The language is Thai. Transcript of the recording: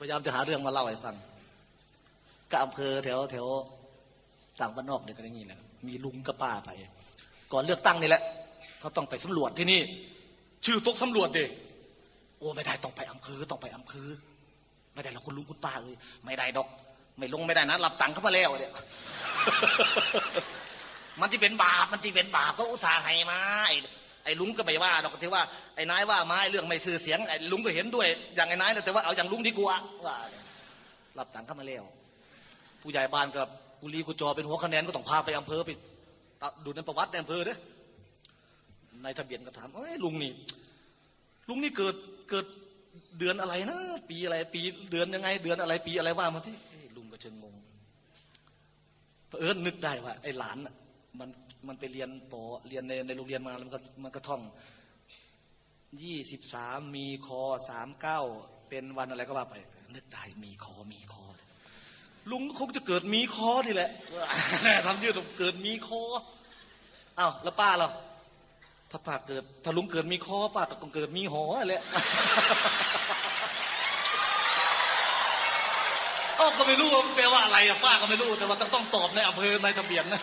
พยายามจะหาเรื่องมาเล่าให้ฟังก็อำเภอแถวแถวต่างบ้านนอกเนี่ยก็อย่างนี้แหละมีลุงกับป้าไป ก่อนเลือกตั้งนี่แหละเขาต้องไปสำรวจที่นี่ ชื่อตกสำรวจดิโอ้ไม่ได้ต้องไปอำเภอต้องไปอำเภอไม่ได้หรอกคุณลุงคุณป้าเอ้ยไม่ได้ดอก ไม่ลงไม่ได้นะรับตังค์เข้ามาแล้วเนี่ยมันจะเป็นบาปมันจะเป็นบาปเขาอุตส่าห์ให้มา ไอ้ลุงก็ไม่ว่าดอกที่ว่าไอ้นายว่าไอ้เรื่องไม่ซื้อเสียงไอ้ลุงก็เห็นด้วย อย่างไอ้นายนะแต่ว่าเอาอย่างลุงดีกว่าว่าเนี่ยรับตังค์เข้ามาแล้วผู้ใหญ่บ้านกับกุลีกุจอเป็นหัวคะแนนก็ต้องพาไปอำเภอไปดูในประวัติในอำเภอเด้อนายทะเบียนก็ถามเอ้ยลุงนี่ ลุงนี่เกิดเกิดเดือนอะไรนะ ปีอะไร ปีเดือนยังไง เดือนอะไร ปีอะไรว่ามาที่ลุงก็เชิงงงเผอิญนึกได้ว่าไอ้หลานน่ะ มันมันไปเรียนปอเรียนในในโรงเรียนมาแล้วมันก็มันก็ท่องยี่สิบสามมีคอสามเก้าเป็นวันอะไรก็ว่าไป นึกได้มีคอมีคอ ลุงคงจะเกิดมีคอนี่แหละทำยืดเกิดมีคออ้าวแล้วป้าเราถ้าป้าเกิด ถ้าลุงเกิดมีคอป้าต้องเกิดมีหอแหละอ้าวก็ไม่รู้ว่ามันแปลว่าอะไรอะป้าก็ไม่รู้แต่ว่าต้องต้องตอบในอำเภอในทะเบียนนะ